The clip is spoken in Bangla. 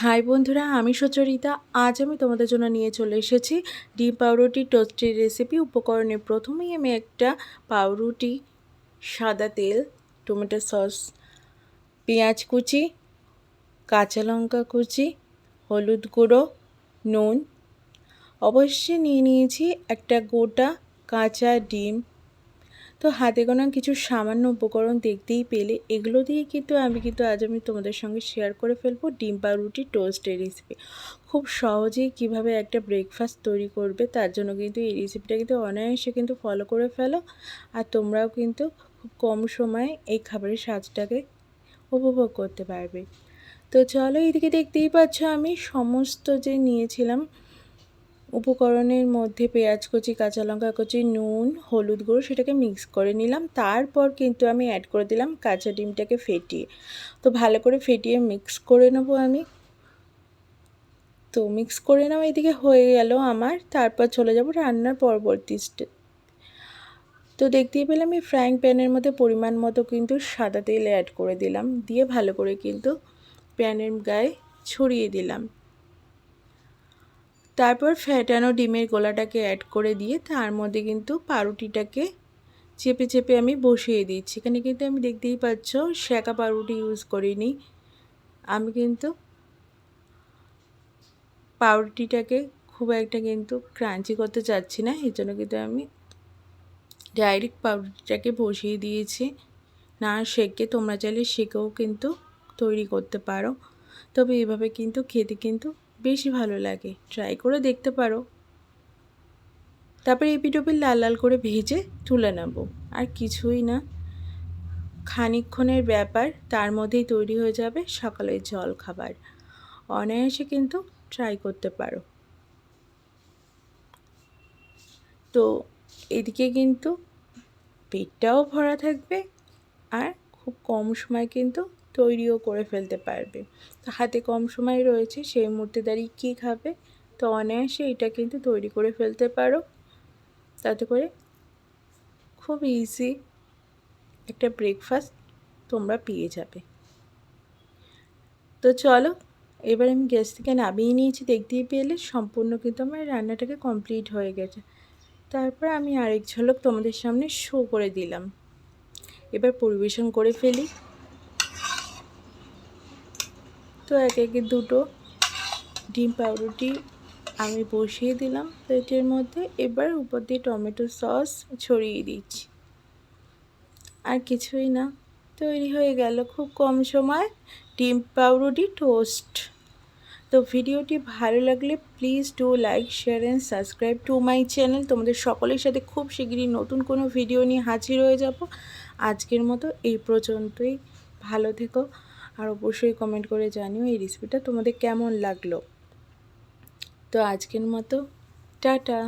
হাই বন্ধুরা, আমি সুচরিতা। আজ আমি তোমাদের জন্য নিয়ে চলে এসেছি ডিম পাউরুটি টোস্টের রেসিপি। উপকরণে প্রথমেই আমি একটা পাউরুটি, সাদা তেল, টমেটো সস, পেঁয়াজ কুচি, কাঁচা লঙ্কা কুচি, হলুদ গুঁড়ো, নুন। অবশ্যই নিয়ে নিয়েছি একটা গোটা কাঁচা ডিম তো হাতে গোনা কিছু সামান্য উপকরণ দেখতেই পেলে। এগুলো দিয়ে কিন্তু আমি কিন্তু আজ আমি তোমাদের সঙ্গে শেয়ার করে ফেলব ডিম পাউরুটি টোস্টের রেসিপি খুব সহজেই কীভাবে একটা ব্রেকফাস্ট তৈরি করবে তার জন্য কিন্তু এই রেসিপিটা কিন্তু অনায়াসে কিন্তু ফলো করে ফেলো। আর তোমরাও কিন্তু খুব কম সময়ে এই খাবারের স্বাদটাকে উপভোগ করতে পারবে। তো চলো এইদিকে দেখতেই পাচ্ছ আমি সমস্ত যে নিয়েছিলাম উপকরণের মধ্যে পেঁয়াজ কুচি, কাঁচা লঙ্কা কুচি, নুন, হলুদ গুঁড়ো সেটাকে মিক্স করে নিলাম। তারপর কিন্তু আমি অ্যাড করে দিলাম কাঁচা ডিমটাকে ফেটিয়ে। তো ভালো করে ফেটিয়ে মিক্স করে নেব আমি। তো মিক্স করে নেওয়া এদিকে হয়ে গেল আমার। তারপর চলে যাব রান্নার পরবর্তী স্টেপ তো দেখতেই পেলাম আমি ফ্রাইং প্যানের মধ্যে পরিমাণ মতো কিন্তু সাদা তেল অ্যাড করে দিলাম। দিয়ে ভালো করে কিন্তু প্যানের গায়ে ছড়িয়ে দিলাম। তারপর ফ্যাটানো ডিমের গোলাটাকে অ্যাড করে দিয়ে তার মধ্যে কিন্তু পাউরুটিটাকে চেপে চেপে আমি বসিয়ে দিচ্ছি। এখানে কিন্তু আমি দেখতেই পাচ্ছ শ্যাকা পাউরুটি ইউজ করিনি। আমি কিন্তু পাউরুটিটাকে খুব একটা কিন্তু ক্রাঞ্চি করতে চাচ্ছি না এই জন্য কিন্তু আমি ডাইরেক্ট পাউরুটিটাকে বসিয়ে দিয়েছি। না শেকে তোমরা চাইলে শেকেও কিন্তু তৈরি করতে পারো। তবে এভাবে কিন্তু খেতে কিন্তু বেশি ভালো লাগে। ট্রাই করে দেখতে পারো। তারপরে এপিটোপিল লাল লাল করে ভেজে তুলে নেব। আর কিছুই না। খানিক্ষণের ব্যাপার, তার মধ্যেই তৈরি হয়ে যাবে সকালের জল খাবার। অনায়াসে কিন্তু ট্রাই করতে পারো। তো এদিকে কিন্তু পেটটাও ভরা থাকবে আর খুব কম সময় কিন্তু তৈরিও করে ফেলতে পারবে। হাতে কম সময় রয়েছে, সেই মুহূর্তে দাঁড়িয়ে কী খাবে? তো অনায়াসে এটা কিন্তু তৈরি করে ফেলতে পারো। তাতে করে খুব ইজি একটা ব্রেকফাস্ট তোমরা পেয়ে যাবে। তো চলো, এবার আমি গ্যাস থেকে নামিয়ে নিয়েছি, দেখতেই পেলে সম্পূর্ণ কিন্তু আমার রান্নাটাকে কমপ্লিট হয়ে গেছে। তারপর আমি আরেক ঝলক তোমাদের সামনে শো করে দিলাম। এবার পরিবেশন করে ফেলি। তো এক একে দুটো ডিম পাউরুটি আমি বসিয়ে দিলাম প্লেটের মধ্যে। এবার উপর দিয়ে টমেটো সস ছড়িয়ে দিচ্ছি। আর কিছুই না, তৈরি হয়ে গেল খুব কম সময় ডিম পাউরুটি টোস্ট। তো ভিডিওটি ভালো লাগলে please do like, share and subscribe to my channel. তোমাদের সকলের সাথে খুব শীঘ্রই নতুন কোনো ভিডিও নিয়ে হাজির হয়ে যাব। আজকের মতো এই পর্যন্তই। ভালো থেকো। আর অবশ্যই কমেন্ট করে জানিও এই রেসিপিটা তোমাদের কেমন লাগল। তো আজকের মতো টাটা।